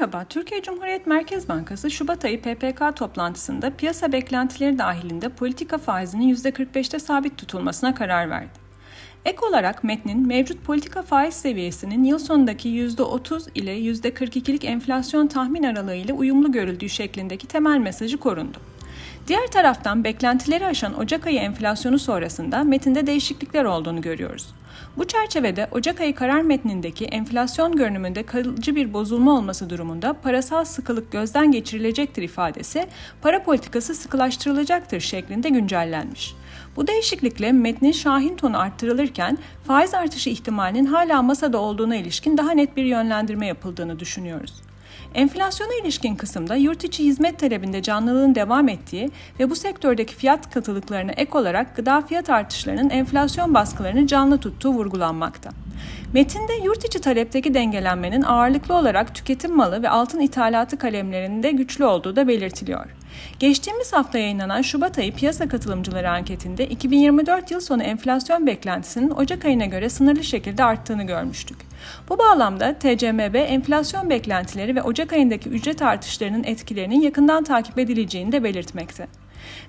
Merhaba, Türkiye Cumhuriyet Merkez Bankası Şubat ayı PPK toplantısında piyasa beklentileri dahilinde politika faizinin %45'te sabit tutulmasına karar verdi. Ek olarak metnin mevcut politika faiz seviyesinin yıl sonundaki %30 ile %42'lik enflasyon tahmin aralığı ile uyumlu görüldüğü şeklindeki temel mesajı korundu. Diğer taraftan beklentileri aşan Ocak ayı enflasyonu sonrasında metinde değişiklikler olduğunu görüyoruz. Bu çerçevede Ocak ayı karar metnindeki enflasyon görünümünde kalıcı bir bozulma olması durumunda parasal sıkılık gözden geçirilecektir ifadesi para politikası sıkılaştırılacaktır şeklinde güncellenmiş. Bu değişiklikle metnin şahin tonu arttırılırken faiz artışı ihtimalinin hala masada olduğuna ilişkin daha net bir yönlendirme yapıldığını düşünüyoruz. Enflasyona ilişkin kısımda yurt içi hizmet talebinde canlılığın devam ettiği ve bu sektördeki fiyat katılıklarına ek olarak gıda fiyat artışlarının enflasyon baskılarını canlı tuttuğu vurgulanmakta. Metinde yurt içi talepteki dengelenmenin ağırlıklı olarak tüketim malı ve altın ithalatı kalemlerinde güçlü olduğu da belirtiliyor. Geçtiğimiz hafta yayınlanan Şubat ayı piyasa katılımcıları anketinde 2024 yıl sonu enflasyon beklentisinin Ocak ayına göre sınırlı şekilde arttığını görmüştük. Bu bağlamda TCMB enflasyon beklentileri ve Ocak ayındaki ücret artışlarının etkilerinin yakından takip edileceğini de belirtmekte.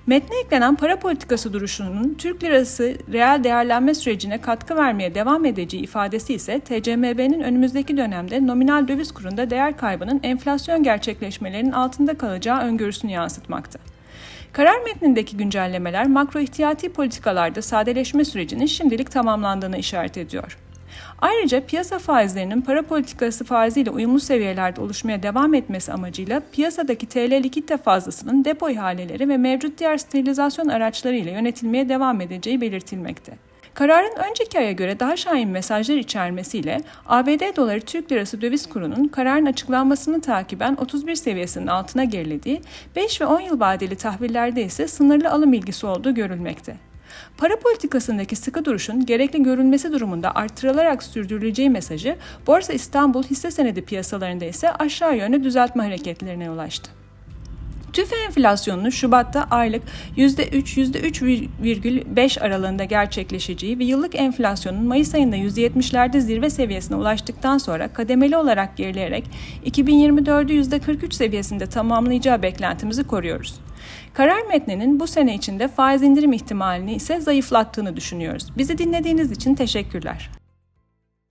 Metne eklenen para politikası duruşunun Türk lirası reel değerlenme sürecine katkı vermeye devam edeceği ifadesi ise TCMB'nin önümüzdeki dönemde nominal döviz kurunda değer kaybının enflasyon gerçekleşmelerinin altında kalacağı öngörüsünü yansıtmakta. Karar metnindeki güncellemeler makro ihtiyati politikalarda sadeleşme sürecinin şimdilik tamamlandığını işaret ediyor. Ayrıca piyasa faizlerinin para politikası faiziyle uyumlu seviyelerde oluşmaya devam etmesi amacıyla piyasadaki TL likitte fazlasının depo ihaleleri ve mevcut diğer sterilizasyon araçları ile yönetilmeye devam edeceği belirtilmekte. Kararın önceki aya göre daha şahin mesajlar içermesiyle ABD doları Türk lirası döviz kurunun kararın açıklanmasını takiben 31 seviyesinin altına gerilediği, 5 ve 10 yıl vadeli tahvillerde ise sınırlı alım ilgisi olduğu görülmekte. Para politikasındaki sıkı duruşun gerekli görülmesi durumunda artırılarak sürdürüleceği mesajı Borsa İstanbul hisse senedi piyasalarında ise aşağı yönlü düzeltme hareketlerine ulaştı. TÜFE enflasyonunun Şubat'ta aylık %3-%3,5 aralığında gerçekleşeceği ve yıllık enflasyonun Mayıs ayında %70'lerde zirve seviyesine ulaştıktan sonra kademeli olarak gerileyerek 2024'ü %43 seviyesinde tamamlayacağı beklentimizi koruyoruz. Karar metninin bu sene içinde faiz indirim ihtimalini ise zayıflattığını düşünüyoruz. Bizi dinlediğiniz için teşekkürler.